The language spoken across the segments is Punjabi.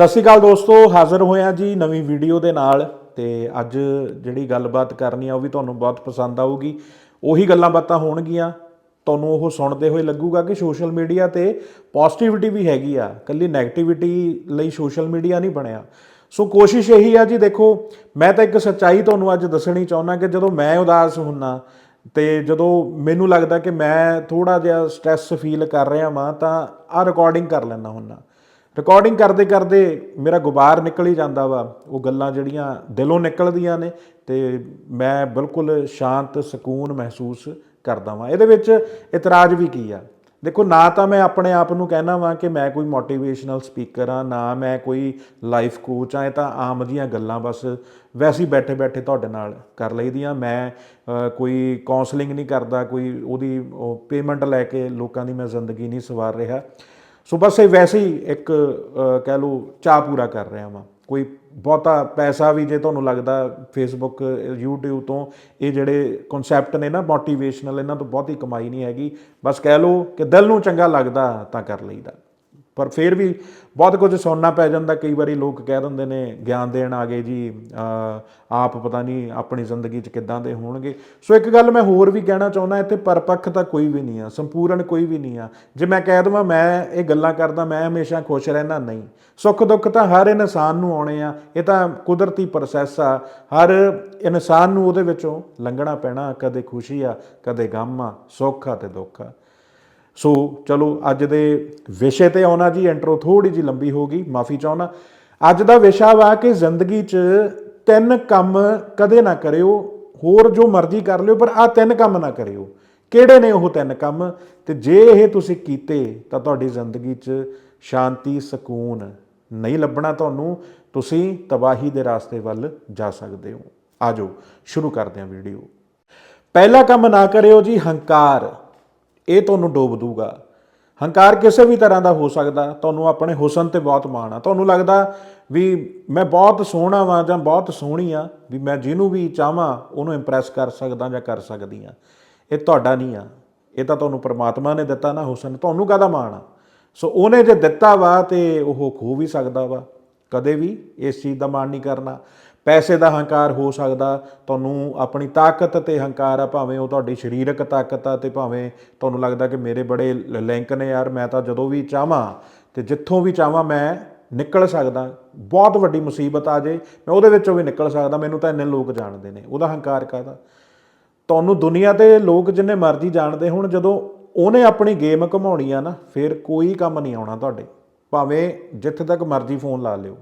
ਸਤਿ ਸ਼੍ਰੀ ਅਕਾਲ ਦੋਸਤੋ, ਹਾਜ਼ਰ ਹੋਇਆ ਜੀ ਨਵੀਂ ਵੀਡੀਓ ਦੇ ਨਾਲ ਤੇ ਅੱਜ ਜਿਹੜੀ ਗੱਲਬਾਤ ਕਰਨੀ ਆ ਉਹ ਵੀ ਤੁਹਾਨੂੰ ਬਹੁਤ ਪਸੰਦ ਆਊਗੀ। ਉਹੀ ਗੱਲਾਂ ਬਾਤਾਂ ਹੋਣਗੀਆਂ। ਤੁਹਾਨੂੰ ਉਹ ਸੁਣਦੇ ਹੋਏ ਲੱਗੂਗਾ ਕਿ ਸੋਸ਼ਲ ਮੀਡੀਆ ਤੇ ਪੋਜ਼ਿਟਿਵਿਟੀ ਵੀ ਹੈਗੀ ਆ। ਕੱਲੀ 네ਗੇਟਿਵਿਟੀ ਲਈ ਸੋਸ਼ਲ ਮੀਡੀਆ ਨਹੀਂ ਬਣਿਆ। ਸੋ ਕੋਸ਼ਿਸ਼ ਇਹੀ ਆ ਜੀ, ਦੇਖੋ, ਮੈਂ ਤਾਂ ਇੱਕ ਸੱਚਾਈ ਤੁਹਾਨੂੰ ਅੱਜ ਦੱਸਣੀ ਚਾਹੁੰਦਾ ਕਿ ਜਦੋਂ ਮੈਂ ਉਦਾਸ ਹੁੰਨਾ ਤੇ ਜਦੋਂ ਮੈਨੂੰ ਲੱਗਦਾ ਕਿ ਮੈਂ ਥੋੜਾ ਜਿਹਾ ਸਟ੍ਰੈਸ ਫੀਲ ਕਰ ਰਿਹਾ ਵਾਂ, ਤਾਂ ਆ ਰਿਕਾਰਡਿੰਗ ਕਰ ਲੈਣਾ ਹੁੰਨਾ। ਰਿਕਾਰਡਿੰਗ ਕਰਦੇ ਕਰਦੇ ਮੇਰਾ ਗੁਬਾਰ ਨਿਕਲ ਹੀ ਜਾਂਦਾ ਵਾ। ਉਹ ਗੱਲਾਂ ਜਿਹੜੀਆਂ ਦਿਲੋਂ ਨਿਕਲਦੀਆਂ ਨੇ ਤੇ ਮੈਂ ਬਿਲਕੁਲ ਸ਼ਾਂਤ, ਸਕੂਨ ਮਹਿਸੂਸ ਕਰਦਾ ਵਾਂ। ਇਹਦੇ ਵਿੱਚ ਇਤਰਾਜ਼ ਵੀ ਕੀ ਆ? ਦੇਖੋ, ਨਾ ਤਾਂ ਮੈਂ ਆਪਣੇ ਆਪ ਨੂੰ ਕਹਿਣਾ ਵਾਂ ਕਿ ਮੈਂ ਕੋਈ ਮੋਟੀਵੇਸ਼ਨਲ ਸਪੀਕਰ ਆ, ਨਾ ਮੈਂ ਕੋਈ ਲਾਈਫ ਕੋਚ ਆ, ਇਹ ਤਾਂ ਆਮ ਦੀਆਂ ਗੱਲਾਂ ਬਸ ਵੈਸੇ ਹੀ ਬੈਠੇ ਬੈਠੇ ਤੁਹਾਡੇ ਨਾਲ ਕਰ ਲਈਦੀਆਂ। ਮੈਂ ਕੋਈ ਕਾਉਂਸਲਿੰਗ ਨਹੀਂ ਕਰਦਾ, ਕੋਈ ਉਹਦੀ ਪੇਮੈਂਟ ਲੈ ਕੇ ਲੋਕਾਂ ਦੀ ਮੈਂ ਜ਼ਿੰਦਗੀ ਨਹੀਂ ਸਵਾਰ ਰਿਹਾ। ਸੋ ਬਸ ਇਹ ਵੈਸੇ ਹੀ ਇੱਕ ਕਹਿ ਲਓ ਚਾਹ ਪੂਰਾ ਕਰ ਰਿਹਾ ਵਾਂ। ਕੋਈ ਬਹੁਤਾ ਪੈਸਾ ਵੀ ਜੇ ਤੁਹਾਨੂੰ ਲੱਗਦਾ ਫੇਸਬੁੱਕ YouTube ਤੋਂ ਇਹ ਜਿਹੜੇ ਕਨਸੈਪਟ ਨੇ ਨਾ ਮੋਟੀਵੇਸ਼ਨਲ ਇਹਨਾਂ ਤੋਂ ਬਹੁਤੀ ਕਮਾਈ ਨਹੀਂ ਹੈਗੀ। ਬਸ ਕਹਿ ਲਓ ਕਿ ਦਿਲ ਨੂੰ ਚੰਗਾ ਲੱਗਦਾ ਤਾਂ ਕਰ ਲਈਦਾ। ਪਰ ਫਿਰ ਵੀ ਬਹੁਤ ਕੁਝ ਸੁਣਨਾ ਪੈ ਜਾਂਦਾ। ਕਈ ਵਾਰੀ ਲੋਕ ਕਹਿ ਦਿੰਦੇ ਨੇ, ਗਿਆਨ ਦੇਣ ਆ ਗਏ ਜੀ ਆਪ ਪਤਾ ਨਹੀਂ ਆਪਣੀ ਜ਼ਿੰਦਗੀ 'ਚ ਕਿੱਦਾਂ ਦੇ ਹੋਣਗੇ। ਸੋ ਇੱਕ ਗੱਲ ਮੈਂ ਹੋਰ ਵੀ ਕਹਿਣਾ ਚਾਹੁੰਦਾ, ਇੱਥੇ ਪਰਪੱਖ ਤਾਂ ਕੋਈ ਵੀ ਨਹੀਂ ਆ, ਸੰਪੂਰਨ ਕੋਈ ਵੀ ਨਹੀਂ ਆ। ਜੇ ਮੈਂ ਕਹਿ ਦਵਾਂ, ਮੈਂ ਇਹ ਗੱਲਾਂ ਕਰਦਾ, ਮੈਂ ਹਮੇਸ਼ਾ ਖੁਸ਼ ਰਹਿਣਾ ਨਹੀਂ। ਸੁੱਖ ਦੁੱਖ ਤਾਂ ਹਰ ਇਨਸਾਨ ਨੂੰ ਆਉਣੇ ਆ, ਇਹ ਤਾਂ ਕੁਦਰਤੀ ਪ੍ਰੋਸੈਸ ਆ। ਹਰ ਇਨਸਾਨ ਨੂੰ ਉਹਦੇ ਵਿੱਚੋਂ ਲੰਘਣਾ ਪੈਣਾ, ਕਦੇ ਖੁਸ਼ੀ ਆ, ਕਦੇ ਗਮ ਆ, ਸੁੱਖ ਆ ਤੇ ਦੁੱਖ ਆ। ਸੋ ਚਲੋ, ਅੱਜ ਦੇ ਵਿਸ਼ੇ ਤੇ ਆਉਣਾ ਜੀ ਇੰਟਰੋ ਥੋੜੀ ਜੀ ਲੰਬੀ ਹੋ ਗਈ, ਮਾਫੀ ਚਾਹੁੰਦਾ। ਅੱਜ ਦਾ ਵਿਸ਼ਾ ਵਾ ਕਿ ਜ਼ਿੰਦਗੀ 'ਚ ਤਿੰਨ ਕੰਮ ਕਦੇ ਨਾ ਕਰਿਓ, ਹੋਰ ਜੋ ਮਰਜ਼ੀ ਕਰ ਲਿਓ, ਪਰ ਆ ਤਿੰਨ ਕੰਮ ਨਾ ਕਰਿਓ। ਕਿਹੜੇ ਨੇ ਉਹ ਤਿੰਨ ਕੰਮ? ਤੇ ਜੇ ਇਹ ਤੁਸੀਂ ਕੀਤੇ, ਤਾਂ ਤੁਹਾਡੀ ਜ਼ਿੰਦਗੀ 'ਚ ਸ਼ਾਂਤੀ, ਸਕੂਨ ਨਹੀਂ ਲੱਭਣਾ ਤੁਹਾਨੂੰ, ਤੁਸੀਂ ਤਬਾਹੀ ਦੇ ਰਾਸਤੇ ਵੱਲ ਜਾ ਸਕਦੇ ਹੋ। ਆਜੋ ਸ਼ੁਰੂ ਕਰਦੇ ਹਾਂ ਵੀਡੀਓ। ਪਹਿਲਾ ਕੰਮ ਨਾ ਕਰਿਓ ਜੀ, ਹੰਕਾਰ। ਇਹ ਤੁਹਾਨੂੰ ਡੋਬ ਦੂਗਾ। ਹੰਕਾਰ ਕਿਸੇ ਵੀ ਤਰ੍ਹਾਂ ਦਾ ਹੋ ਸਕਦਾ, ਤੁਹਾਨੂੰ ਆਪਣੇ ਹੁਸਨ ਤੇ ਬਹੁਤ ਮਾਣ ਆ। ਤੁਹਾਨੂੰ ਲੱਗਦਾ ਵੀ ਮੈਂ ਬਹੁਤ ਸੋਹਣਾ ਵਾਂ ਜਾਂ ਬਹੁਤ ਸੋਹਣੀ ਆ, ਵੀ ਮੈਂ ਜਿਹਨੂੰ ਵੀ ਚਾਹਾਂ, ਉਹਨੂੰ ਇੰਪ੍ਰੈਸ ਕਰ ਸਕਦਾ ਜਾਂ ਕਰ ਸਕਦੀ ਆ। ਇਹ ਤੁਹਾਡਾ ਨਹੀਂ ਆ। ਇਹ ਤਾਂ ਤੁਹਾਨੂੰ ਪ੍ਰਮਾਤਮਾ ਨੇ ਦਿੱਤਾ ਨਾ ਹੁਸਨ। ਤੁਹਾਨੂੰ ਕਾਹਦਾ ਮਾਣ ਆ? ਸੋ ਉਹਨੇ ਜੇ ਦਿੱਤਾ ਵਾ ਤੇ ਉਹ ਖੋ ਵੀ ਸਕਦਾ ਵਾ। ਕਦੇ ਵੀ ਇਸ ਚੀਜ਼ ਦਾ ਮਾਣ ਨਹੀਂ ਕਰਨਾ। ਪੈਸੇ ਦਾ ਹੰਕਾਰ ਹੋ ਸਕਦਾ, ਤੁਹਾਨੂੰ ਆਪਣੀ ਤਾਕਤ ਤੇ ਹੰਕਾਰ ਆ, ਭਾਵੇਂ ਉਹ ਤੁਹਾਡੀ ਸਰੀਰਕ ਤਾਕਤ ਆ ਤੇ ਭਾਵੇਂ ਤੁਹਾਨੂੰ ਲੱਗਦਾ ਕਿ ਮੇਰੇ ਬੜੇ ਲਿੰਕ ਨੇ ਯਾਰ, ਮੈਂ ਤਾਂ ਜਦੋਂ ਵੀ ਚਾਹਾਂ ਤੇ ਜਿੱਥੋਂ ਵੀ ਚਾਹਾਂ ਮੈਂ ਨਿਕਲ ਸਕਦਾ। ਬਹੁਤ ਵੱਡੀ ਮੁਸੀਬਤ ਆ ਜੇ, ਮੈਂ ਉਹਦੇ ਵਿੱਚੋਂ ਵੀ ਨਿਕਲ ਸਕਦਾ, ਮੈਨੂੰ ਤਾਂ ਇੰਨੇ ਲੋਕ ਜਾਣਦੇ ਨੇ, ਉਹਦਾ ਹੰਕਾਰ ਕਾਹਦਾ? ਤੁਹਾਨੂੰ ਦੁਨੀਆ ਤੇ ਲੋਕ ਜਿੰਨੇ ਮਰਜ਼ੀ ਜਾਣਦੇ ਹੁਣ, ਜਦੋਂ ਉਹਨੇ ਆਪਣੀ ਗੇਮ ਘਮਾਉਣੀ ਆ ਨਾ, ਫਿਰ ਕੋਈ ਕੰਮ ਨਹੀਂ ਆਉਣਾ ਤੁਹਾਡੇ। ਭਾਵੇਂ ਜਿੱਥੇ ਤੱਕ ਮਰਜ਼ੀ ਫੋਨ ਲਾ ਲਿਓ।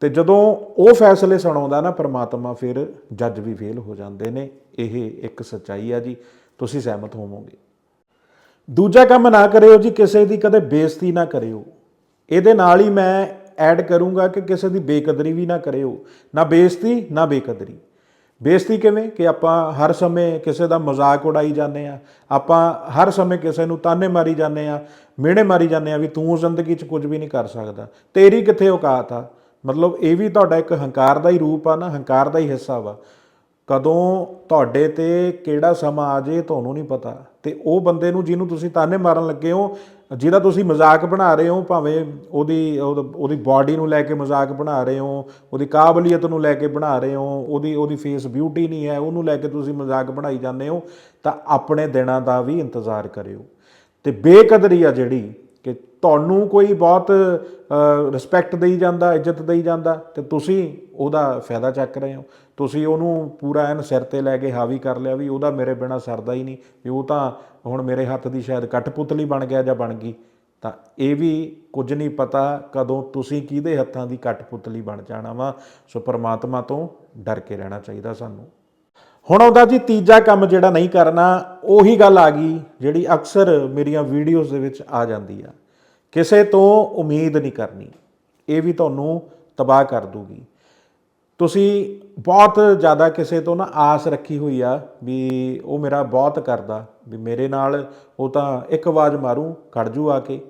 ਤੇ ਜਦੋਂ ਉਹ ਫੈਸਲੇ ਸੁਣਾਉਂਦਾ ਨਾ ਪ੍ਰਮਾਤਮਾ, ਫਿਰ ਜੱਜ ਵੀ ਫੇਲ ਹੋ ਜਾਂਦੇ ਨੇ। ਇਹ ਇੱਕ ਸੱਚਾਈ ਆ ਜੀ। ਤੁਸੀਂ ਸਹਿਮਤ ਹੋਵੋਗੇ। ਦੂਜਾ ਕੰਮ ਨਾ ਕਰਿਓ ਜੀ, ਕਿਸੇ ਦੀ ਕਦੇ ਬੇਇੱਜ਼ਤੀ ਨਾ ਕਰਿਓ। ਇਹਦੇ ਨਾਲ ਹੀ ਮੈਂ ਐਡ ਕਰੂੰਗਾ ਕਿ ਕਿਸੇ ਦੀ ਬੇਕਦਰੀ ਵੀ ਨਾ ਕਰਿਓ। ਨਾ ਬੇਇੱਜ਼ਤੀ, ਨਾ ਬੇਕਦਰੀ। ਬੇਇੱਜ਼ਤੀ ਕਿਵੇਂ? ਕਿ ਆਪਾਂ ਹਰ ਸਮੇਂ ਕਿਸੇ ਦਾ ਮਜ਼ਾਕ ਉਡਾਈ ਜਾਂਦੇ ਆ ਆਪਾਂ ਹਰ ਸਮੇਂ ਕਿਸੇ ਨੂੰ ਤਾਨੇ ਮਾਰੀ ਜਾਂਦੇ ਆ ਮਿਹਣੇ ਮਾਰੀ ਜਾਂਦੇ ਆ ਵੀ ਤੂੰ ਜ਼ਿੰਦਗੀ 'ਚ ਕੁਝ ਵੀ ਨਹੀਂ ਕਰ ਸਕਦਾ। ਤੇਰੀ ਕਿੱਥੇ ਔਕਾਤ ਆ? ਮਤਲਬ ਇਹ ਵੀ ਤੁਹਾਡਾ ਇੱਕ ਹੰਕਾਰ ਦਾ ਹੀ ਰੂਪ ਆ ਨਾ, ਹੰਕਾਰ ਦਾ ਹੀ ਹਿੱਸਾ ਵਾ। ਕਦੋਂ ਤੁਹਾਡੇ ਤੇ ਕਿਹੜਾ ਸਮਾਂ ਆ ਜੇ ਤੁਹਾਨੂੰ ਨਹੀਂ ਪਤਾ। ਤੇ ਉਹ ਬੰਦੇ ਨੂੰ ਜਿਹਨੂੰ ਤੁਸੀਂ ਤਾਨੇ ਮਾਰਨ ਲੱਗੇ ਹੋ, ਜਿਹਦਾ ਤੁਸੀਂ ਮਜ਼ਾਕ ਬਣਾ ਰਹੇ ਹੋ, ਭਾਵੇਂ ਉਹਦੀ ਉਹਦੀ ਬਾਡੀ ਨੂੰ ਲੈ ਕੇ ਮਜ਼ਾਕ ਬਣਾ ਰਹੇ ਹੋ, ਉਹਦੀ ਕਾਬਲੀਅਤ ਨੂੰ ਲੈ ਕੇ ਬਣਾ ਰਹੇ ਹੋ, ਉਹਦੀ ਉਹਦੀ ਫੇਸ ਬਿਊਟੀ ਨਹੀਂ ਹੈ, ਉਹਨੂੰ ਲੈ ਕੇ ਤੁਸੀਂ ਮਜ਼ਾਕ ਬਣਾਈ ਜਾਂਦੇ ਹੋ, ਤਾਂ ਆਪਣੇ ਦਿਨਾਂ ਦਾ ਵੀ ਇੰਤਜ਼ਾਰ ਕਰਿਓ। ਤੇ ਬੇਕਦਰੀ ਆ ਜਿਹੜੀ ਤੁਹਾਨੂੰ ਕੋਈ ਬਹੁਤ ਰਿਸਪੈਕਟ ਦੇਈ ਜਾਂਦਾ, ਇੱਜ਼ਤ ਦੇਈ ਜਾਂਦਾ, ਤੇ ਤੁਸੀਂ ਉਹਦਾ ਫਾਇਦਾ ਚੱਕ ਰਹੇ ਹੋ। ਤੁਸੀਂ ਉਹਨੂੰ ਪੂਰਾ ਐਨ ਸਿਰ ਤੇ ਲੈ ਕੇ ਹਾਵੀ ਕਰ ਲਿਆ ਵੀ ਉਹਦਾ ਮੇਰੇ ਬਿਨਾ ਸਰਦਾ ਹੀ ਨਹੀਂ, ਵੀ ਉਹ ਤਾਂ ਹੁਣ ਮੇਰੇ ਹੱਥ ਦੀ ਸ਼ਾਇਦ ਕਠਪੁਤਲੀ ਬਣ ਗਿਆ ਜਾਂ ਬਣ ਗਈ। ਤਾਂ ਇਹ ਵੀ ਕੁਝ ਨਹੀਂ ਪਤਾ ਕਦੋਂ ਤੁਸੀਂ ਕਿਹਦੇ ਹੱਥਾਂ ਦੀ ਕਠਪੁਤਲੀ ਬਣ ਜਾਣਾ ਵਾ। ਸੋ ਪਰਮਾਤਮਾ ਤੋਂ ਡਰ ਕੇ ਰਹਿਣਾ ਚਾਹੀਦਾ ਸਾਨੂੰ। ਹੁਣ ਆਉਂਦਾ ਜੀ ਤੀਜਾ ਕੰਮ ਜਿਹੜਾ ਨਹੀਂ ਕਰਨਾ, ਉਹੀ ਗੱਲ ਆ ਗਈ ਜਿਹੜੀ ਅਕਸਰ ਮੇਰੀਆਂ ਵੀਡੀਓਜ਼ ਦੇ ਵਿੱਚ ਆ ਜਾਂਦੀ ਆ। ਕਿਸੇ ਤੋਂ ਉਮੀਦ ਨਹੀਂ ਕਰਨੀ। ਇਹ ਵੀ ਤੁਹਾਨੂੰ ਤਬਾਹ ਕਰ ਦੂਗੀ। ਤੁਸੀਂ ਬਹੁਤ ਜ਼ਿਆਦਾ ਕਿਸੇ ਤੋਂ ਨਾ ਆਸ ਰੱਖੀ ਹੋਈ ਆ ਵੀ ਉਹ ਮੇਰਾ ਬਹੁਤ ਕਰਦਾ, ਵੀ ਮੇਰੇ ਨਾਲ ਉਹ ਤਾਂ ਇੱਕ ਆਵਾਜ਼ ਮਾਰੂ, ਖੜ ਜੂ ਆ ਕੇ।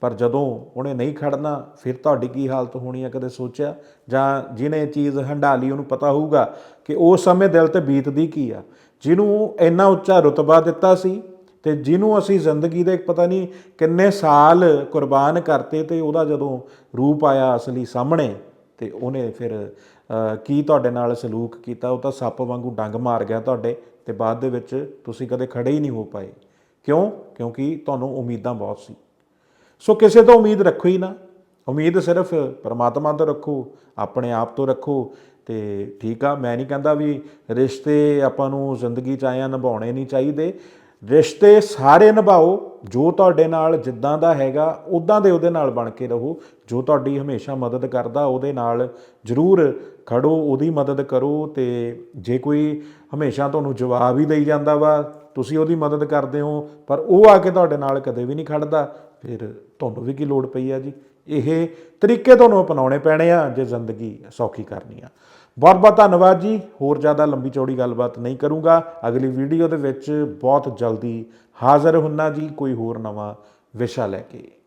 ਪਰ ਜਦੋਂ ਉਹਨੇ ਨਹੀਂ ਖੜਨਾ, ਫਿਰ ਤੁਹਾਡੀ ਕੀ ਹਾਲਤ ਹੋਣੀ ਆ ਕਦੇ ਸੋਚਿਆ? ਜਾਂ ਜਿਹਨੇ ਇਹ ਚੀਜ਼ ਹੰਡਾਲੀ ਉਹਨੂੰ ਪਤਾ ਹੋਊਗਾ ਕਿ ਉਸ ਸਮੇਂ ਦਿਲ ਤੇ ਬੀਤਦੀ ਕੀ ਆ? ਜਿਹਨੂੰ ਇੰਨਾ ਉੱਚਾ ਰੁਤਬਾ ਦਿੱਤਾ ਸੀ ਤੇ ਜਿਹਨੂੰ ਅਸੀਂ ਜ਼ਿੰਦਗੀ ਦੇ ਪਤਾ ਨਹੀਂ ਕਿੰਨੇ ਸਾਲ ਕੁਰਬਾਨ ਕਰਤੇ ਤੇ ਉਹਦਾ ਜਦੋਂ ਰੂਪ ਆਇਆ ਅਸਲੀ ਸਾਹਮਣੇ ਤੇ ਉਹਨੇ ਫਿਰ ਕੀ ਤੁਹਾਡੇ ਨਾਲ ਸਲੂਕ ਕੀਤਾ? ਉਹ ਤਾਂ ਸੱਪ ਵਾਂਗੂ ਡੰਗ ਮਾਰ ਗਿਆ ਤੁਹਾਡੇ ਤੇ ਬਾਅਦ ਦੇ ਵਿੱਚ ਤੁਸੀਂ ਕਦੇ ਖੜੇ ਹੀ ਨਹੀਂ ਹੋ ਪਾਏ। ਕਿਉਂ? ਕਿਉਂਕਿ ਤੁਹਾਨੂੰ ਉਮੀਦਾਂ ਬਹੁਤ ਸੀ। ਸੋ ਕਿਸੇ ਤੋਂ ਉਮੀਦ ਰੱਖੋ ਹੀ ਨਾ। ਉਮੀਦ ਸਿਰਫ ਪਰਮਾਤਮਾ ਤੋਂ ਰੱਖੋ, ਆਪਣੇ ਆਪ ਤੋਂ ਰੱਖੋ ਤੇ ਠੀਕ ਆ। ਮੈਂ ਨਹੀਂ ਕਹਿੰਦਾ ਵੀ ਰਿਸ਼ਤੇ ਆਪਾਂ ਨੂੰ ਜ਼ਿੰਦਗੀ ਚ ਆਇਆ ਨਿਭਾਉਣੇ ਨਹੀਂ ਚਾਹੀਦੇ। ਰਿਸ਼ਤੇ ਸਾਰੇ ਨਿਭਾਓ, ਜੋ ਤੁਹਾਡੇ ਨਾਲ ਜਿੱਦਾਂ ਦਾ ਹੈਗਾ ਉਦਾਂ ਦੇ ਉਹਦੇ ਨਾਲ ਬਣ ਕੇ ਰਹੋ। ਜੋ ਤੁਹਾਡੀ ਹਮੇਸ਼ਾ ਮਦਦ ਕਰਦਾ, ਉਹਦੇ ਨਾਲ ਜ਼ਰੂਰ ਖੜੋ, ਉਹਦੀ ਮਦਦ ਕਰੋ ਤੇ ਜੇ ਕੋਈ ਹਮੇਸ਼ਾ ਤੁਹਾਨੂੰ ਜਵਾਬ ਹੀ ਦੇਈ ਜਾਂਦਾ ਵਾ ਤੁਸੀਂ ਉਹਦੀ ਮਦਦ ਕਰਦੇ ਹੋ, ਪਰ ਉਹ ਆ ਕੇ ਤੁਹਾਡੇ ਨਾਲ ਕਦੇ ਵੀ ਨਹੀਂ ਖੜਦਾ। ਫਿਰ ਤੁਹਾਨੂੰ ਵੀ ਕੀ ਲੋੜ ਪਈ ਆ ਜੀ? ਇਹ ਤਰੀਕੇ ਤੁਹਾਨੂੰ ਅਪਣਾਉਣੇ ਪੈਣੇ ਆ ਜੇ ਜ਼ਿੰਦਗੀ ਸੌਖੀ ਕਰਨੀ ਆ। ਬਹੁਤ ਬਹੁਤ ਧੰਨਵਾਦ ਜੀ। ਹੋਰ ਜ਼ਿਆਦਾ ਲੰਬੀ ਚੌੜੀ ਗੱਲਬਾਤ ਨਹੀਂ ਕਰੂੰਗਾ। ਅਗਲੀ ਵੀਡੀਓ ਦੇ ਵਿੱਚ ਬਹੁਤ ਜਲਦੀ ਹਾਜ਼ਰ ਹੁੰਨਾ ਜੀ, ਕੋਈ ਹੋਰ ਨਵਾਂ ਵਿਸ਼ਾ ਲੈ ਕੇ।